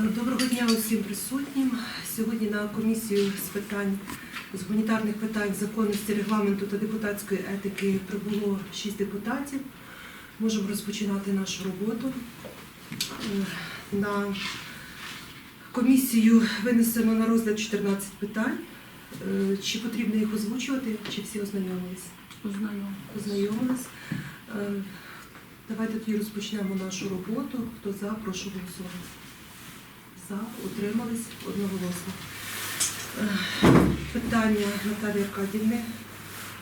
Доброго дня усім присутнім. Сьогодні на комісію з питань з гуманітарних питань, законності, регламенту та депутатської етики прибуло шість депутатів. Можемо розпочинати нашу роботу. Е, На комісію винесено на розгляд 14 питань. Е, Чи потрібно їх озвучувати, чи всі ознайомились? Ознайомились. Е, Давайте тоді розпочнемо нашу роботу. Хто за, прошу голосувати. За, утримались одноголосно. Е, Питання Наталії Аркадівни.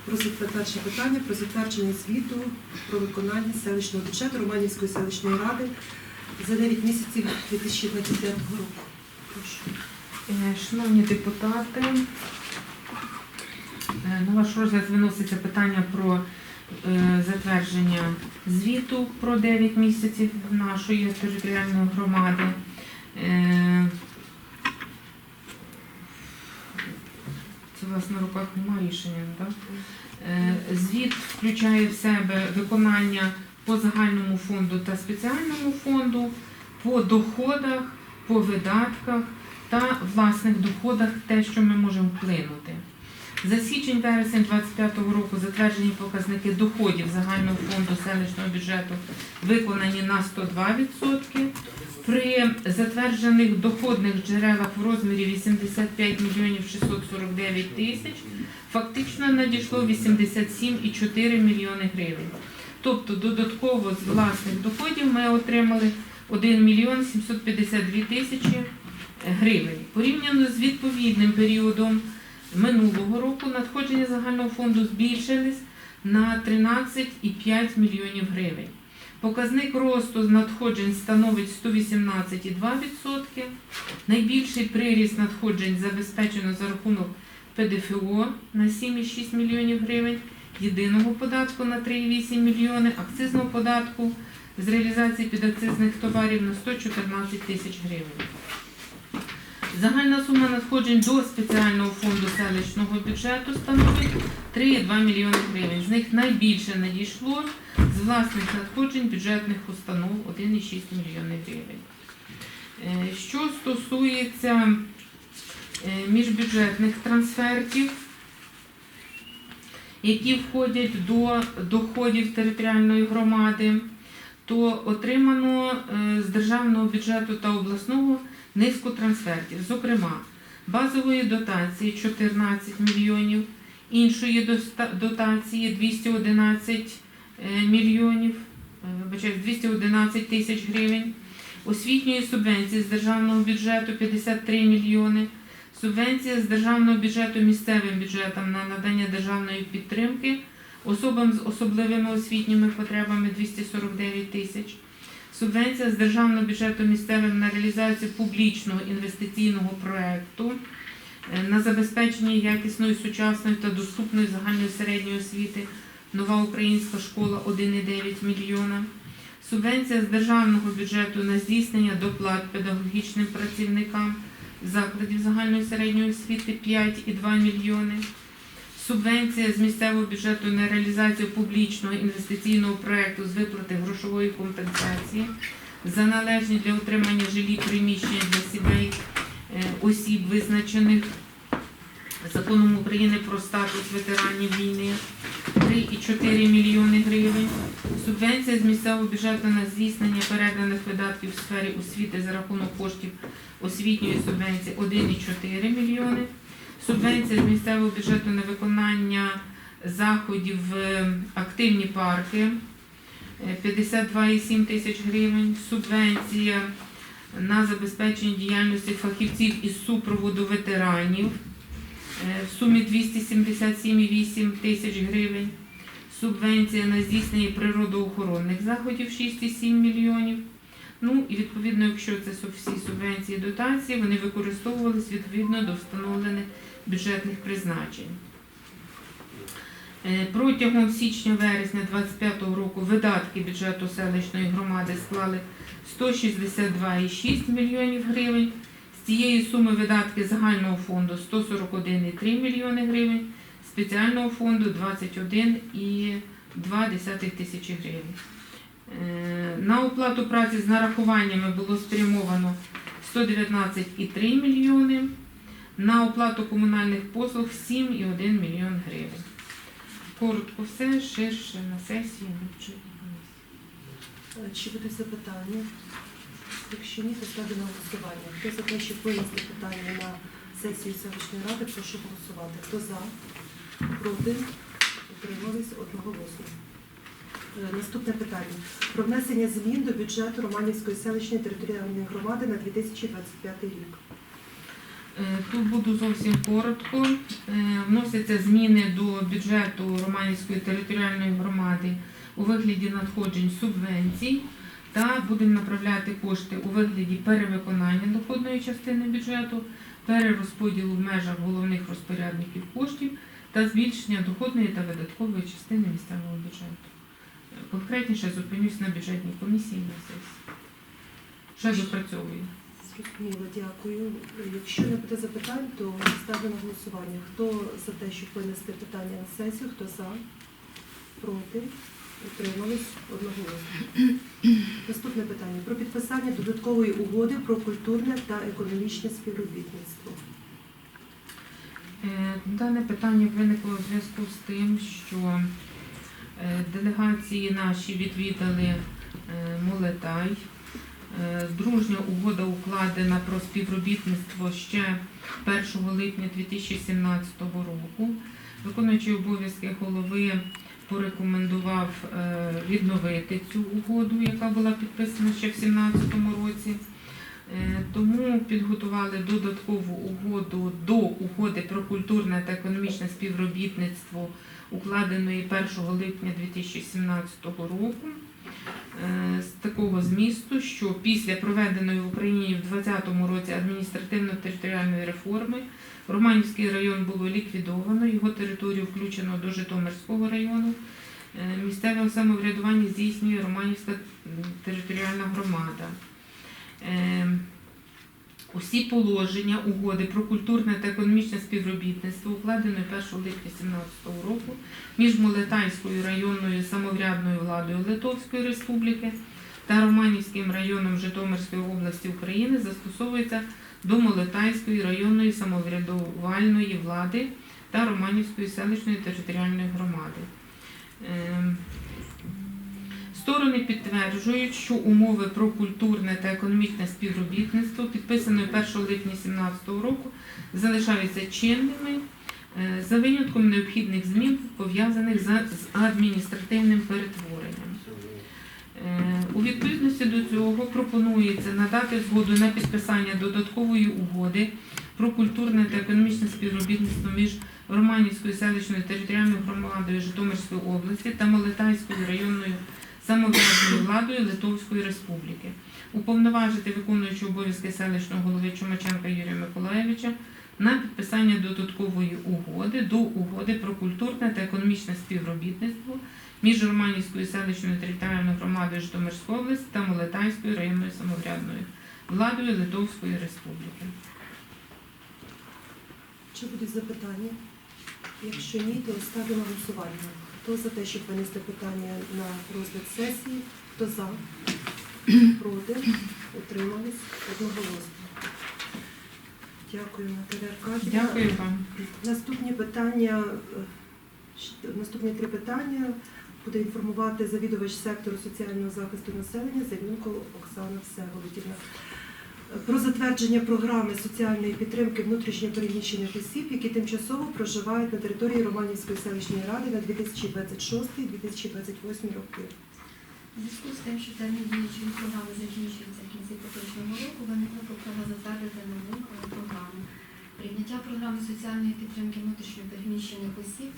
Про перше питання про затвердження звіту про виконання селищного бюджету Романівської селищної ради за 9 місяців 2025 року. Прошу. Е, Шановні депутати, е, на ваш розгляд виноситься питання про затвердження звіту про 9 місяців нашої територіальної громади. Е, Це у вас на руках немає рішення, так? Е, Звіт включає в себе виконання по загальному фонду та спеціальному фонду, по доходах, по видатках та власних доходах, те, що ми можемо вплинути. За січень-вересень 2025 року затверджені показники доходів загального фонду селищного бюджету виконані на 102%. При затверджених доходних джерелах в розмірі 85 мільйонів 649 тисяч фактично надійшло 87,4 мільйони гривень. Тобто додатково з власних доходів ми отримали 1 мільйон 752 тисячі гривень. Порівняно з відповідним періодом минулого року надходження загального фонду збільшились на 13,5 мільйонів гривень. Показник росту надходжень становить 118,2%. Найбільший приріст надходжень забезпечено за рахунок ПДФО на 7,6 млн гривень, єдиного податку на 3,8 млн, акцизного податку з реалізації підакцизних товарів на 114 тисяч гривень. Загальна сума надходжень до спеціального фонду селищного бюджету становить 3,2 мільйони гривень. З них найбільше надійшло з власних надходжень бюджетних установ 1,6 мільйони гривень. Е, Що стосується е, міжбюджетних трансфертів, які входять до доходів територіальної громади, то отримано е, з державного бюджету та обласного низку трансфертів. Зокрема, базової дотації 14 мільйонів, іншої дотації 211 е, мільйонів, е, 211 тисяч гривень, освітньої субвенції з державного бюджету 53 мільйони, субвенція з державного бюджету місцевим бюджетам на надання державної підтримки особам з особливими освітніми потребами 249 тисяч. Субвенція з державного бюджету місцевим на реалізацію публічного інвестиційного проекту е, на забезпечення якісної, сучасної та доступної загальної середньої освіти. Нова українська школа 1,9 мільйона. Субвенція з державного бюджету на здійснення доплат педагогічним працівникам закладів загальної середньої освіти 5,2 мільйони. Субвенція з місцевого бюджету на реалізацію публічного інвестиційного проекту з виплати грошової компенсації за належні для отримання жилі приміщення для сімей е, осіб, визначених законом України про статус ветеранів війни 3,4 мільйони гривень. Субвенція з місцевого бюджету на здійснення переданих видатків в сфері освіти за рахунок коштів освітньої субвенції 1,4 мільйони. Субвенція з місцевого бюджету на виконання заходів в е, активні парки е, 52,7 тисяч гривень. Субвенція на забезпечення діяльності фахівців із супроводу ветеранів е, в сумі 277,8 тисяч гривень. Субвенція на здійснення природоохоронних заходів 6,7 мільйонів. Ну і відповідно, якщо це всі субвенції дотації, вони використовувались відповідно до встановлених бюджетних призначень. Е, Протягом січня-вересня 2025 року видатки бюджету селищної громади склали 162,6 мільйонів гривень. З цієї суми видатки загального фонду 141,3 мільйони гривень, спеціального фонду 21,2 тисячі гривень. Е, На оплату праці з нарахуваннями було спрямовано 119,3 мільйони. На оплату комунальних послуг 7,1 мільйон гривень. Коротко все, ширше на сесії. Е, Чи будуть запитання? Якщо ні, то ставлю на голосування. Хто за те, щоб винести питання на сесію селищної ради, прошу голосувати. Хто за? Проти? Утримались одноголосно. Е, Наступне питання. Про внесення змін до бюджету Романівської селищної територіальної громади на 2025 рік. Е, Тут буду зовсім коротко. Е, Вносяться зміни до бюджету Романівської територіальної громади у вигляді надходжень субвенцій та будемо направляти кошти у вигляді перевиконання доходної частини бюджету, перерозподілу в межах головних розпорядників коштів та збільшення доходної та видаткової частини місцевого бюджету. Е, Конкретніше зупинюсь на бюджетній комісії на сесії. Ще допрацьовую. Зрозуміло, дякую. Якщо не буде запитань, то ставлю на голосування. Хто за те, щоб винести питання на сесію, хто за, проти, утримались одноголосно. Наступне питання про підписання додаткової угоди про культурне та економічне співробітництво. Е, Дане питання виникло в зв'язку з тим, що е, делегації наші відвідали е, Молетай. Е, Дружня угода укладена про співробітництво ще 1 липня 2017 року. Виконуючий обов'язки голови порекомендував е, відновити цю угоду, яка була підписана ще в 2017 році. Е, Тому підготували додаткову угоду до угоди про культурне та економічне співробітництво, укладеної 1 липня 2017 року. Е, З такого змісту, що після проведеної в Україні в 2020 році адміністративно-територіальної реформи Романівський район було ліквідовано, його територію включено до Житомирського району. Е, Місцеве самоврядування здійснює Романівська територіальна громада. Усі положення угоди про культурне та економічне співробітництво, укладеної 1 липня 2017 року між Молетайською районною самоврядною владою Литовської Республіки та Романівським районом Житомирської області України застосовується до Молетайської районної самоврядувальної влади та Романівської селищної територіальної громади. Сторони підтверджують, що умови про культурне та економічне співробітництво, підписаної 1 липня 2017 року, залишаються чинними е, за винятком необхідних змін, пов'язаних з адміністративним перетворенням. Е, У відповідності до цього пропонується надати згоду на підписання додаткової угоди про культурне та економічне співробітництво між Романівською селищною територіальною громадою Житомирської області та Молитайською районною самоврядною владою Литовської Республіки. Уповноважити виконуючого обов'язки селищного голови Чумаченка Юрія Миколаєвича на підписання додаткової угоди до угоди про культурне та економічне співробітництво між Романівською селищною територіальною громадою Житомирської області та Молитайською районною самоврядною владою Литовської Республіки. Чи будуть запитання? Якщо ні, то ставлю на голосування. Хто за те, щоб винести питання на розгляд сесії? Хто за? Проти? Утримались? Одноголосно. Дякую, Наталя Аркадівна. Дякую вам. Наступні питання, е, наступні три питання буде інформувати завідувач сектору соціального захисту населення Займенко Оксана Всеволодівна. Про затвердження програми соціальної підтримки внутрішньопереміщених осіб, які тимчасово проживають на території Романівської селищної ради на 2026-2028 роки. У зв'язку з тим, що термін діючої програми закінчується в кінці поточного року, виникла потреба затвердити нову програму. Прийняття програми соціальної підтримки внутрішньопереміщених осіб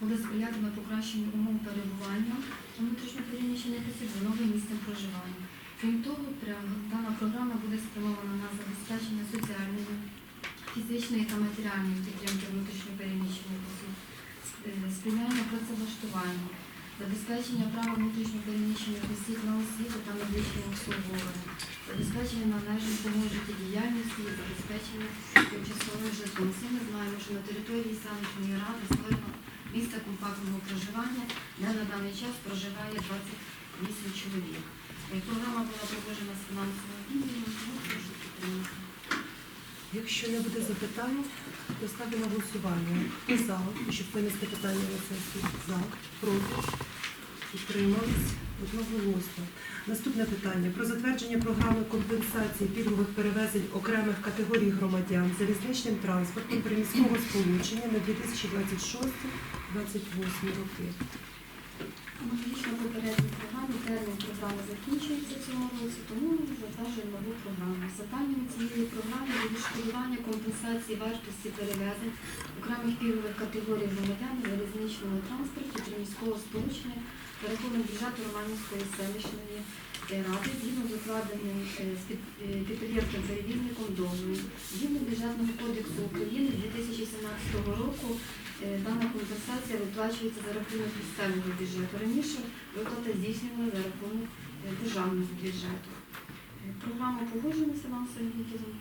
буде сприятиме покращенню умов перебування внутрішньопереміщених осіб за новим місцем проживання. Крім того, дана програма буде спрямована на забезпечення соціальної, фізичної та матеріальної підтримки внутрішньопереміщених осіб, е, сприяння працевлаштуванню, забезпечення права внутрішньопереміщених осіб на освіту та медичне обслуговування, забезпечення належних умов життєдіяльності і забезпечення тимчасовим житлом. Всі ми знаємо, що на території селищної ради створено місце компактного проживання, де на даний час проживає 28 чоловік. Програма була погоджена з фінансовим відділом, тому прошу підтримати. Якщо не буде запитань, то ставлю на голосування. Хто за, щоб винести питання на сесію? За, проти, утримались одноголосно. Наступне питання про затвердження програми компенсації пільгових перевезень окремих категорій громадян залізничним транспортом приміського сполучення на 2026-2028 роки. Аналогічно попередній термін програми закінчується в цьому році, тому ми затверджуємо нову програму. Завданням цієї програми є відшкодування компенсації вартості перевезень окремих пільгових категорій громадян у залізничному транспорті чи міського сполучення за рахунок бюджету Романівської селищної ради згідно з укладеним е, з е, підприємством перевізником договору. Згідно бюджетного кодексу України 2017 року Е, Дана компенсація виплачується за рахунок місцевого бюджету. Раніше виплата здійснювала е, державного бюджету. Е, Програма погоджена з фінансовим відділом.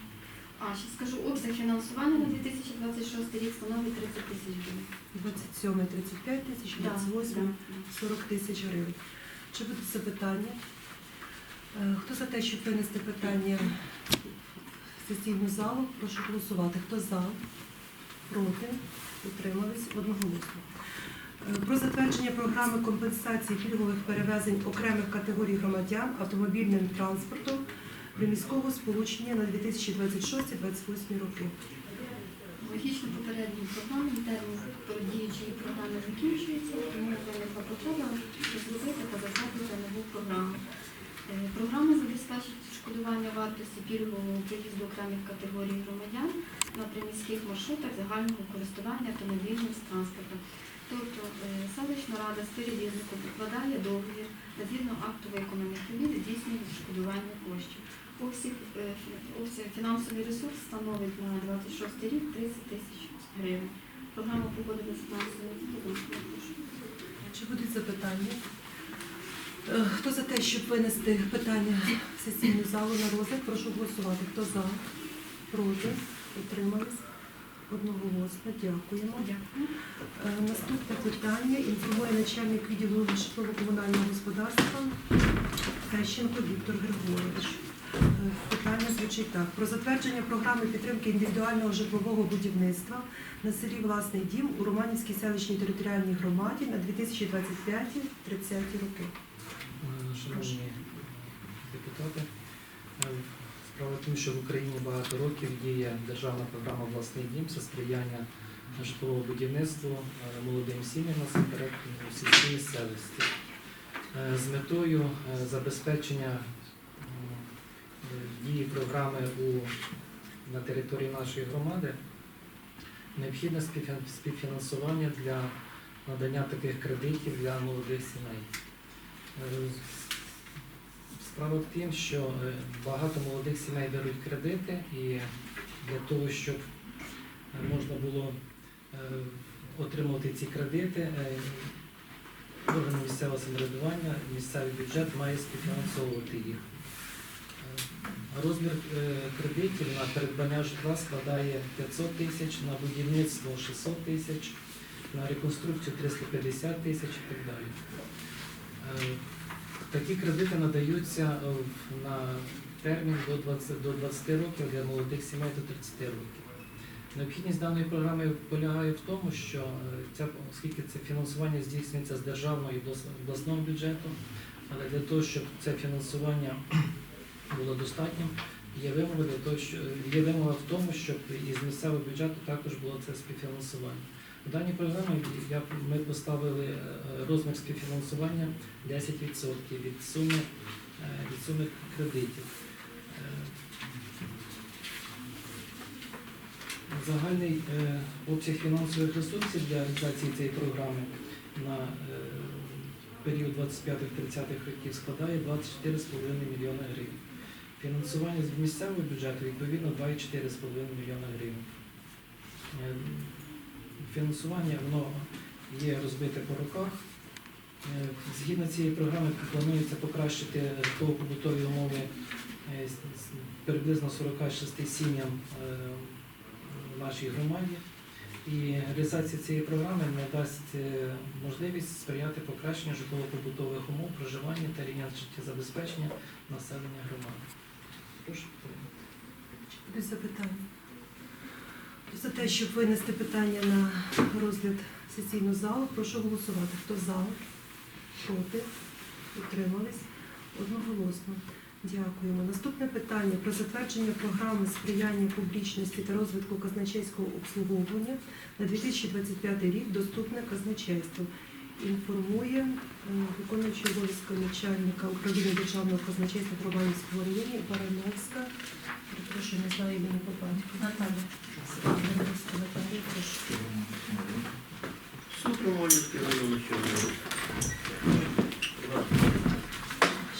А, ще скажу, обсяг фінансування на 2026 рік становить 30 тисяч гривень. 27 35 тисяч, 28 40 тисяч гривень. Чи будуть запитання? Е, Хто за те, щоб винести питання в сесійну залу, прошу голосувати. Хто за? Проти? Утримались одноголосно. Про затвердження програми компенсації пільгових перевезень окремих категорій громадян автомобільним транспортом приміського сполучення на 2026-2028 роки. Логічно попередній програмі термін діючої програми закінчується, тому виникла потреба розробити та затвердити нову програму. Е, Програма забезпечить відшкодування вартості пільгового проїзду окремих категорій громадян на приміських маршрутах загального користування автомобільним транспортом. Тобто е, селищна рада з перевізником укладає договір та згідно акту виконаних робіт здійснює відшкодування коштів. Е, обсяг фінансовий ресурс становить на 26 рік 30 тисяч гривень. Програма погодила з фінансовим Чи будуть запитання? Е, Хто за те, щоб винести питання в сесійну залу на розгляд, прошу голосувати. Хто за? Проти? Утримались? Одноголосно. Дякуємо. Дякую. Е, Наступне питання інформує начальник відділу житлово-комунального господарства Тещенко Віктор Григорович. Е, Питання звучить так. Про затвердження програми підтримки індивідуального житлового будівництва на селі Власний дім у Романівській селищній територіальній громаді на 2025-30 роки. Е, Шановні депутати, справа в тому, що в Україні багато років діє державна програма Власний дім це сприяння житлового будівництву е, молодим сім'ям насамперед у сільській місцевості Е, з метою е, забезпечення дії програми у, на території нашої громади необхідне співфінансування для надання таких кредитів для молодих сімей. Справа в тім, що е, багато молодих сімей беруть кредити, і для того, щоб е, можна було е, отримати ці кредити, е, орган місцевого самоврядування, місцевий бюджет має співфінансовувати їх. Розмір кредитів на придбання житла складає 500 тисяч, на будівництво 600 тисяч, на реконструкцію 350 тисяч і так далі. Такі кредити надаються е, на термін до 20, до 20 років для молодих сімей до 30 років. Необхідність даної програми полягає в тому, що е, ця, оскільки це фінансування здійснюється з державного і обласного бюджету, але для того, щоб це фінансування було достатнім, є вимога для того, що є вимога в тому, щоб із місцевого бюджету також було це співфінансування. В даній програмі ми поставили е, розмір співфінансування 10% від суми, е, від суми кредитів. Е, Загальний обсяг фінансових ресурсів для реалізації цієї програми на період 25-30 років складає 24,5 мільйона гривень. Фінансування з місцевого бюджету відповідно 2,4,5 мільйона гривень. Фінансування воно є розбите по роках. Е, Згідно цієї програми планується покращити житлово-побутові умови е, приблизно 46 сім'ям е, в нашій громаді. І реалізація цієї програми надасть е, можливість сприяти покращенню житлово-побутових умов проживання та рівня життєзабезпечення населення громади. Прошу будуть запитання? За те, щоб винести питання на розгляд сесійну залу, прошу голосувати. Хто за? Проти? Утримались? Одноголосно. Дякуємо. Наступне питання про затвердження програми сприяння публічності та розвитку казначейського обслуговування на 2025 рік доступне казначейство. Інформує е, виконуючий обов'язки начальника управління державного казначейства в Романівському районі Барановська. Перепрошую, не знаю імені по батьку. Наталя.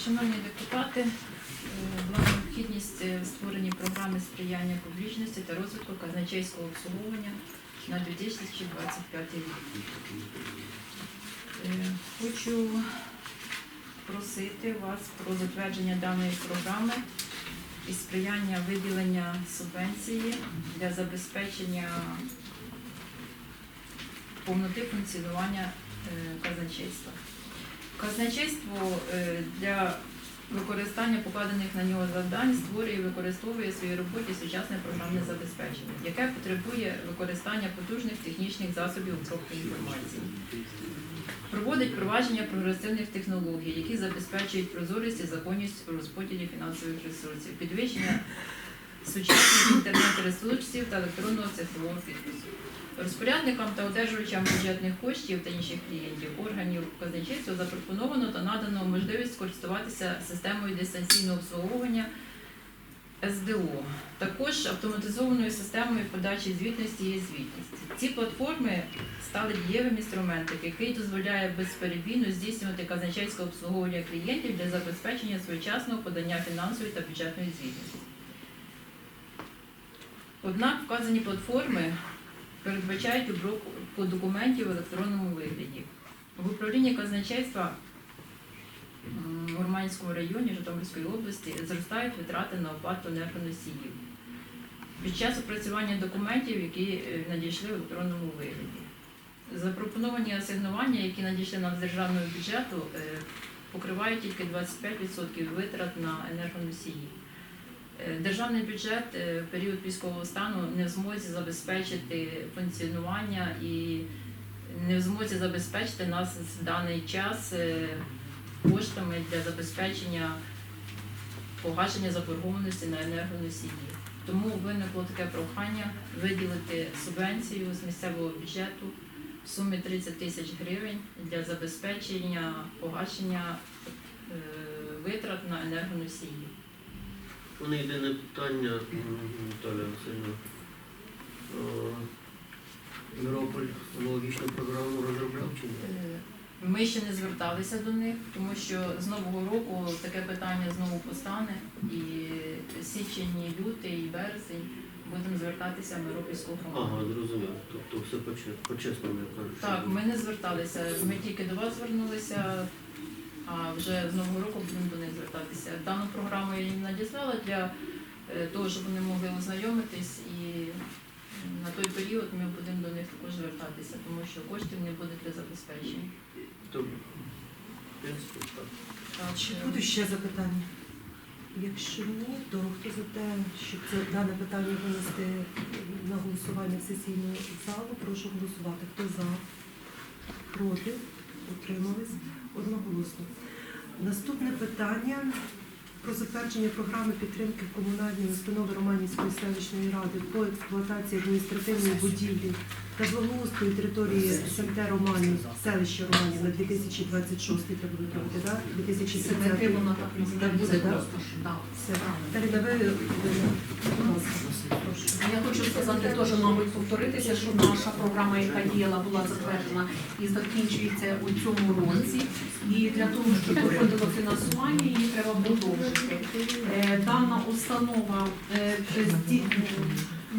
Шановні депутати, була необхідність е, в створенні програми сприяння публічності та розвитку казначейського обслуговування на 2025 рік. Е, Хочу просити вас про затвердження даної програми і сприяння виділення субвенції для забезпечення повноти функціонування е, казначейства. Казначейство е, для використання покладених на нього завдань створює і використовує в своїй роботі сучасне програмне забезпечення, яке потребує використання потужних технічних засобів обробки інформації. Проводить провадження прогресивних технологій, які забезпечують прозорість і законність у розподілі фінансових ресурсів, підвищення сучасних інтернет-ресурсів та електронного цифрового підпису. Розпорядникам та одержувачам бюджетних коштів та інших клієнтів органів казначейства запропоновано та надано можливість користуватися системою дистанційного обслуговування СДО, також автоматизованою системою подачі звітності і звітності. Ці платформи стали дієвим інструментом, який дозволяє безперебійно здійснювати казначейське обслуговування клієнтів для забезпечення своєчасного подання фінансової та бюджетної звітності. Однак вказані платформи передбачають обробку документів в електронному вигляді. В управлінні казначейства в Урманському районі Житомирської області зростають витрати на оплату енергоносіїв під час опрацювання документів, які е, надійшли в електронному вигляді. Запропоновані асигнування, які надійшли нам з державного бюджету, е, покривають тільки 25% витрат на енергоносії. Е, Державний бюджет е, в період військового стану не в змозі забезпечити функціонування і не в змозі забезпечити нас в даний час е, коштами для забезпечення погашення заборгованості на енергоносії. Тому виникло таке прохання виділити субвенцію з місцевого бюджету в сумі 30 тисяч гривень для забезпечення погашення витрат на енергоносії. Мене єдине питання, Наталя Васильівна. Е, Мирополь аналогічну програму розробляв чи ні? Е, Ми ще не зверталися до них, тому що з нового року таке питання знову постане. І січень, і лютий, і березень будемо звертатися в Миропільську Ага, громаду. зрозумів. Тобто все по-чесному, я кажу. Так, ми не зверталися. Ми тільки до вас звернулися, а вже з нового року будемо до них звертатися. Дану програму я їм надіслала для е, того, щоб вони могли ознайомитись і на той період ми будемо до них також звертатися, тому що коштів не буде для забезпечення. Добре. В принципі, так. Так, Чи будуть ще запитання? Якщо ні, то хто за те, щоб це дане питання винести на голосування в сесійну залу, прошу голосувати. Хто за? Проти? Утримались? Одноголосно. Наступне питання про затвердження програми підтримки комунальної установи Романівської селищної ради по експлуатації адміністративної будівлі та благоустрою території СМТ Романів, селища Романів на 2026 треба виправити, так? 2030. Так буде, так? Все. Дарина, ви, будь ласка. Я хочу сказати теж, мабуть, повторитися, що наша програма, яка діяла, була затверджена і закінчується у цьому році. І для того, щоб доходило фінансування, її треба продовжити. Е, Дана установа е,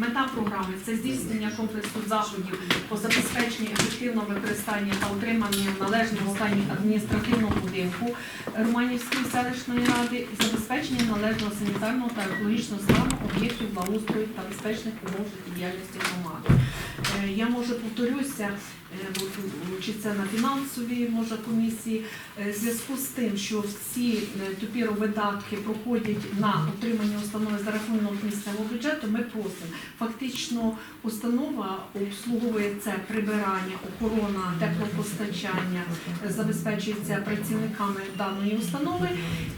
мета програми це здійснення комплексу заходів по забезпеченню ефективного використання та утримання в належному стані адміністративного будинку Романівської селищної ради, забезпечення належного санітарного та екологічного стану об'єктів благоустрою та безпечних умов діяльності громади. Е, Я може повторюся, е, м, чи це на фінансовій може комісії, е, в зв'язку з тим, що всі е, тепер видатки проходять на утримання установи за рахунок місцевого бюджету, ми просимо. Фактично установа обслуговує це прибирання, охорона, теплопостачання, е, забезпечується працівниками даної установи.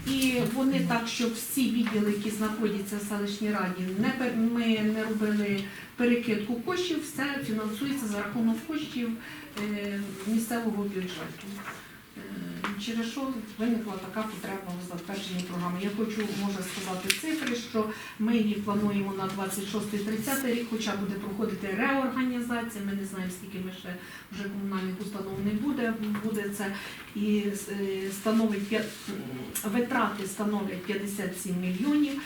І вони так, щоб всі відділи, які знаходяться в селищній раді, не ми не робили перекидку коштів, все фінансується за рахунок коштів е, місцевого бюджету. Е, Через що виникла така потреба в затвердженні програми. Я хочу може сказати цифри, що ми її плануємо на 26-30 рік, хоча буде проходити реорганізація. Ми не знаємо, скільки ми ще вже комунальних установ не буде. Буде це і е, становить витрати становлять 57 мільйонів.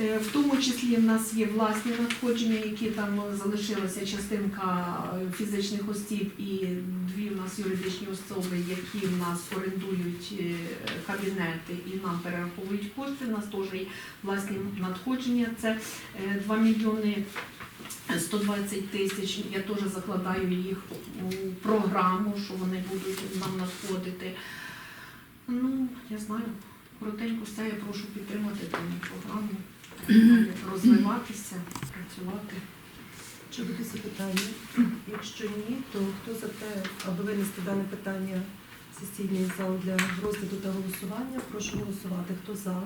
Е, В тому числі в нас є власні надходження, які там залишилася частинка е, фізичних осіб і дві в нас юридичні особи, які в нас орендують е, кабінети і нам перераховують кошти. У нас теж є власні надходження. Це е, 2 мільйони 120 тисяч. Я теж закладаю їх у програму, що вони будуть нам надходити. Ну, я знаю, коротенько все, я прошу підтримати дану програму, розвиватися, працювати. Чи буде запитання? Якщо ні, то хто за те, аби винести дане питання в сесійний зал для розгляду та голосування, прошу голосувати. Хто за?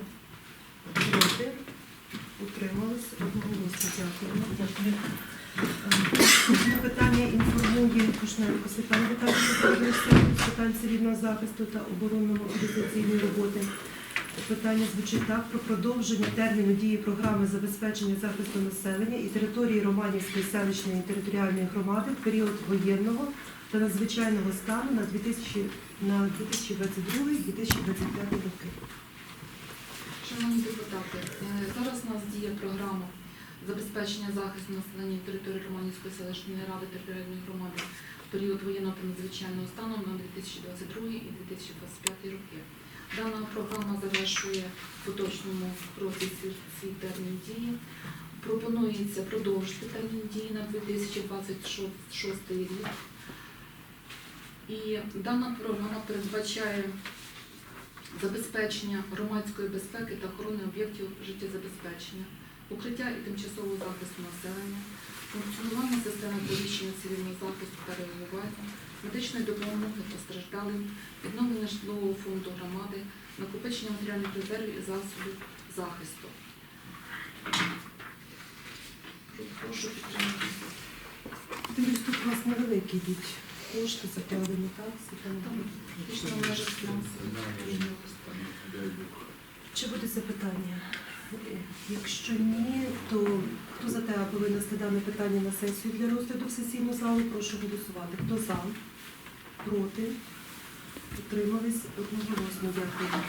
Проти? Утримались? Одноголосно. Дякую. Питання інформує Кушненко Світлана Віталіївна з питань цивільного захисту та оборонно-мобілізаційної роботи. Питання звучить так про продовження терміну дії програми забезпечення захисту населення і території Романівської селищної територіальної громади в період воєнного та надзвичайного стану на 2022-2025 роки. Шановні депутати, е, зараз у нас діє програма забезпечення захисту населення території Романівської селищної ради територіальної громади в період воєнного та надзвичайного стану на 2022 і 2025 роки. Дана програма завершує в поточному році свій- термін дії. Пропонується продовжити термін дії на 2026 рік. І дана програма передбачає забезпечення громадської безпеки та охорони об'єктів життєзабезпечення, укриття і тимчасового захисту населення, функціонування системи повіщення цивільного захисту та реагування, медичної допомоги постраждалим, відновлення житлового фонду громади, накопичення матеріальних резервів і засобів захисту. Прошу підтримати. Тут у вас невеликі йдуть кошти закладені, так? Світлана Віталіївна? Фактично в межах Чи буде запитання? Якщо ні, то хто за те, аби винести дане питання на сесію для розгляду в сесійну залу, прошу голосувати. Хто за? Проти? Утримались? Одноголосно. Дякую.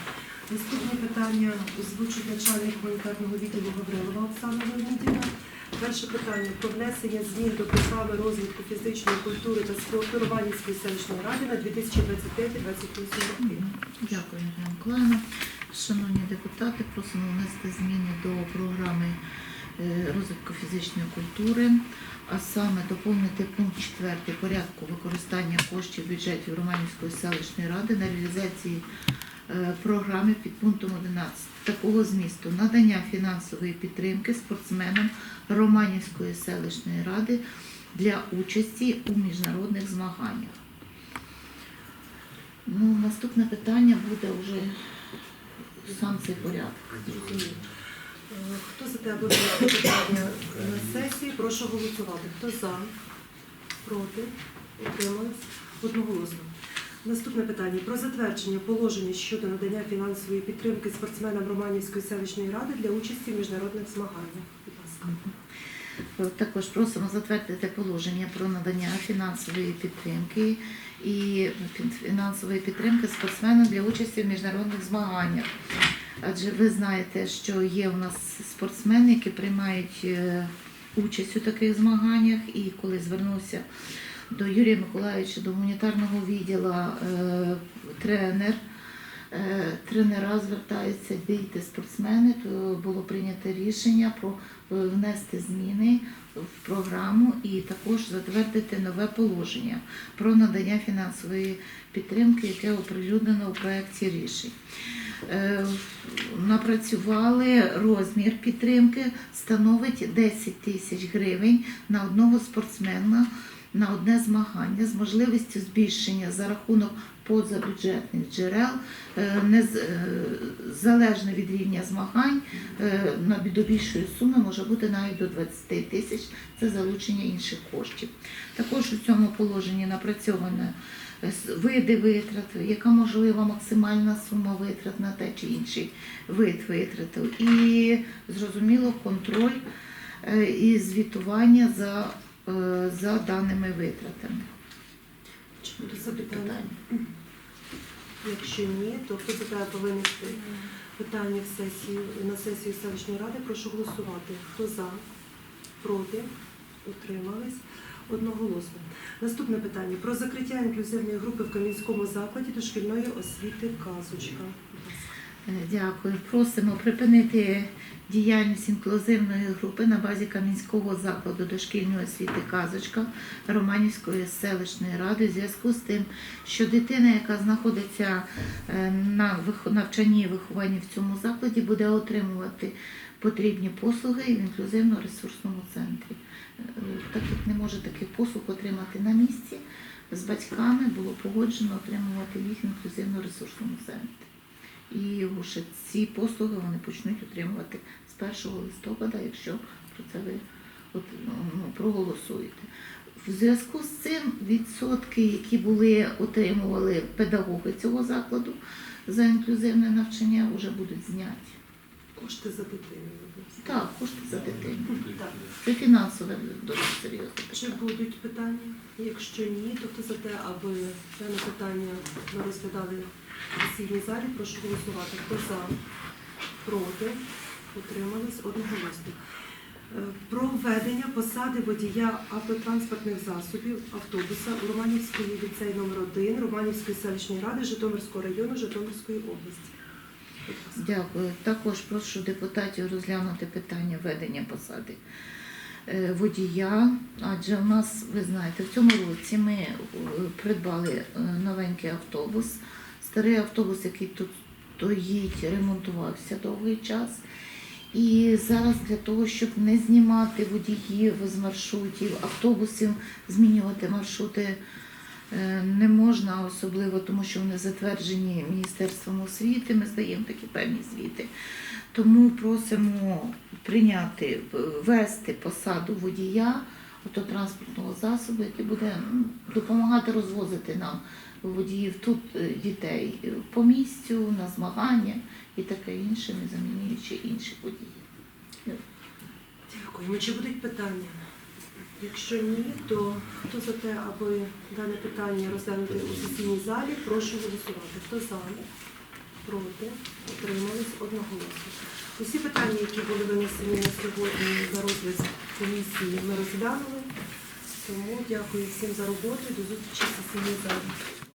Наступне питання озвучить начальник гуманітарного відділу Гаврилова Оксана Леонідівна. Перше питання про внесення змін до програми розвитку фізичної культури та спорту Романівської селищної ради на 2025-2028 роки. Дякую, Ірина Миколаївна. Шановні депутати, просимо внести зміни до програми е, розвитку фізичної культури, а саме доповнити пункт 4 порядку використання коштів бюджетів Романівської селищної ради на реалізації програми під пунктом 11 такого змісту надання фінансової підтримки спортсменам Романівської селищної ради для участі у міжнародних змаганнях. Ну, наступне питання буде вже сам цей порядок. Е, Хто за те, аби винести питання на сесії, прошу голосувати. Хто за? Проти? Утримались? Одноголосно. Наступне питання про затвердження положення щодо надання фінансової підтримки спортсменам Романівської селищної ради для участі в міжнародних змаганнях. Будь ласка. Також просимо затвердити положення про надання фінансової підтримки і фінансової підтримки спортсменам для участі в міжнародних змаганнях. Адже ви знаєте, що є у нас спортсмени, які приймають е, участь у таких змаганнях, і коли звернувся до Юрія Миколаївича, до гуманітарного відділу е, тренер. е, Тренера звертаються вийти спортсмени, то було прийнято рішення про внести зміни в програму і також затвердити нове положення про надання фінансової підтримки, яке оприлюднено у проєкті рішень. Е, Напрацювали розмір підтримки, становить 10 тисяч гривень на одного спортсмена на одне змагання з можливістю збільшення за рахунок позабюджетних джерел, е, не з- е, від рівня змагань, е, до більшої суми може бути навіть до 20 тисяч. Це залучення інших коштів. Також у цьому положенні напрацьовано види витрат, яка можлива максимальна сума витрат на те чи інший вид витрату. І зрозуміло контроль і звітування за, за даними витратами. Чи будуть запитання? Якщо ні, то хто за те винести питання в сесію, на сесію селищної ради, прошу голосувати. Хто за, проти, утримались одноголосно. Наступне питання про закриття інклюзивної групи в Кам'янському закладі дошкільної освіти Казочка. Е, Дякую. Просимо припинити діяльність інклюзивної групи на базі Кам'янського закладу дошкільної освіти Казочка Романівської селищної ради в зв'язку з тим, що дитина, яка знаходиться е, на навчанні і вихованні в цьому закладі, буде отримувати потрібні послуги в інклюзивно-ресурсному центрі. Е, Так як не може таких послуг отримати на місці, з батьками було погоджено отримувати їх в інклюзивно-ресурсному центрі. І вже ці послуги вони почнуть отримувати з 1 листопада, якщо про це ви от, ну, проголосуєте. В зв'язку з цим відсотки, які були отримували педагоги цього закладу за інклюзивне навчання, вже будуть зняті. Кошти за дитину. Так, кошти за дитину. Так. Це фінансове дуже серйозне Чи будуть питання? Якщо ні, то хто за те, аби дане питання ми розглядали сесійній залі, прошу голосувати. Хто за, проти, утримались одноголосно. Е, Про введення посади водія автотранспортних засобів автобуса у Романівської ліцей номер 1 Романівської селищної ради Житомирського району Житомирської області. Дякую. Також прошу депутатів розглянути питання ведення посади е, водія. Адже у нас, ви знаєте, в цьому році ми е, придбали новенький автобус. Старий автобус, який тут стоїть, ремонтувався довгий час. І зараз для того, щоб не знімати водіїв з маршрутів, автобусів, змінювати маршрути е, не можна, особливо тому, що вони затверджені Міністерством освіти, ми здаємо такі певні звіти. Тому просимо прийняти, ввести посаду водія автотранспортного засобу, який буде допомагати розвозити нам водіїв тут е, дітей е, по місцю, на змагання і таке інше, не замінюючи інших водіїв. Дякуємо. Чи будуть питання? Якщо ні, то хто за те, аби дане питання розглянути у сесійній залі, прошу голосувати. Хто за? Проти? Утримались одноголосно. Усі питання, які були винесені сьогодні на розгляд комісії, ми розглянули. Тому дякую всім за роботу і до зустрічі в сесійній залі.